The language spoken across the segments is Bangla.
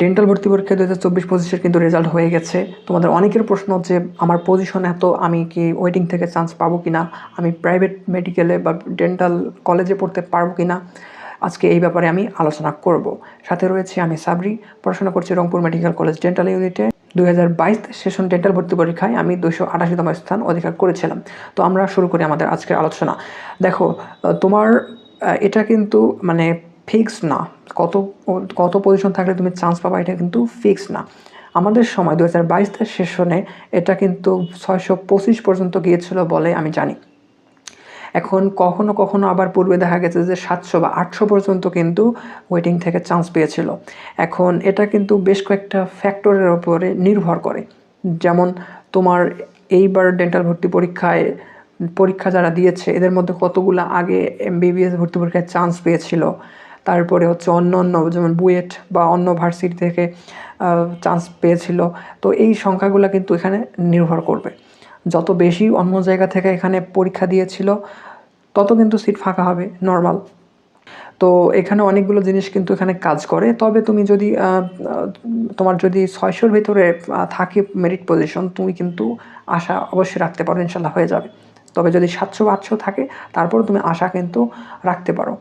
ডেন্টাল ভর্তি পরীক্ষা দু হাজার চব্বিশ পঁচিশের কিন্তু রেজাল্ট হয়ে গেছে। তোমাদের অনেকের প্রশ্ন যে আমার পজিশন এত, আমি কি ওয়েটিং থেকে চান্স পাবো কি না আমি প্রাইভেট মেডিকেলে বা ডেন্টাল কলেজে পড়তে পারব কি না আজকে এই ব্যাপারে আমি আলোচনা করব। সাথে রয়েছে আমি সাবরি, পড়াশোনা করছি রংপুর মেডিকেল কলেজ ডেন্টাল ইউনিটে দুই হাজার বাইশ সেশন ডেন্টাল ভর্তি পরীক্ষায় আমি দুশো আটাশিতম স্থান অধিকার করেছিলাম। তো আমরা শুরু করি আমাদের আজকের আলোচনা। দেখো তোমার এটা কিন্তু মানে ফিক্সড না। কত কত পজিশন থাকলে তুমি চান্স পাবা, এটা কিন্তু ফিক্সড না। আমাদের সময় দু হাজার বাইশ সেশনে এটা কিন্তু ছয়শো পঁচিশ পর্যন্ত গিয়েছিল বলে আমি জানি। এখন কখনো কখনো আবার পূর্বে দেখা গেছে যে সাতশো বা আটশো পর্যন্ত কিন্তু ওয়েটিং থেকে চান্স পেয়েছিল। এখন এটা কিন্তু বেশ কয়েকটা ফ্যাক্টরের ওপরে নির্ভর করে। যেমন তোমার এইবার ডেন্টাল ভর্তি পরীক্ষায়, পরীক্ষা যারা দিয়েছে, এদের মধ্যে কতগুলো আগে এমবিবিএস ভর্তি পরীক্ষায় চান্স পেয়েছিল? তারপরে হচ্ছে অন্য অন্য, যেমন বুয়েট বা অন্য ভার্সিটি থেকে চান্স পেয়েছিল। তো এই সংখ্যাগুলো কিন্তু এখানে নির্ভর করবে। যত বেশি অন্য জায়গা থেকে এখানে পরীক্ষা দিয়েছিল, তত কিন্তু সিট ফাঁকা হবে নর্মাল তো এখানে অনেকগুলো জিনিস কিন্তু এখানে কাজ করে। তবে তুমি যদি তোমার যদি ছয়শোর ভিতরে থাকে মেরিট পজিশন তুমি কিন্তু আশা অবশ্যই রাখতে পারো, ইনশাল্লাহ হয়ে যাবে। তবে যদি সাতশো আটশো থাকে, তারপর তুমি আশা কিন্তু রাখতে পারো।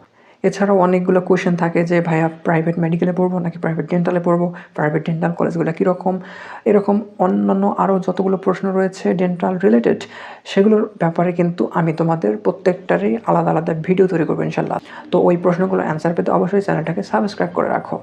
এছাড়াও অনেকগুলো কোয়েশন থাকে যে, ভাইয়া প্রাইভেট মেডিকেলে পড়ব নাকি প্রাইভেট ডেন্টালে পড়ব? প্রাইভেট ডেন্টাল কলেজগুলো কীরকম? এরকম অন্যান্য আরও যতগুলো প্রশ্ন রয়েছে ডেন্টাল রিলেটেড সেগুলোর ব্যাপারে কিন্তু আমি তোমাদের প্রত্যেকটারই আলাদা আলাদা ভিডিও তৈরি করব ইনশাল্লাহ। তো ওই প্রশ্নগুলো অ্যান্সার পেতে অবশ্যই চ্যানেলটাকে সাবস্ক্রাইব করে রাখো।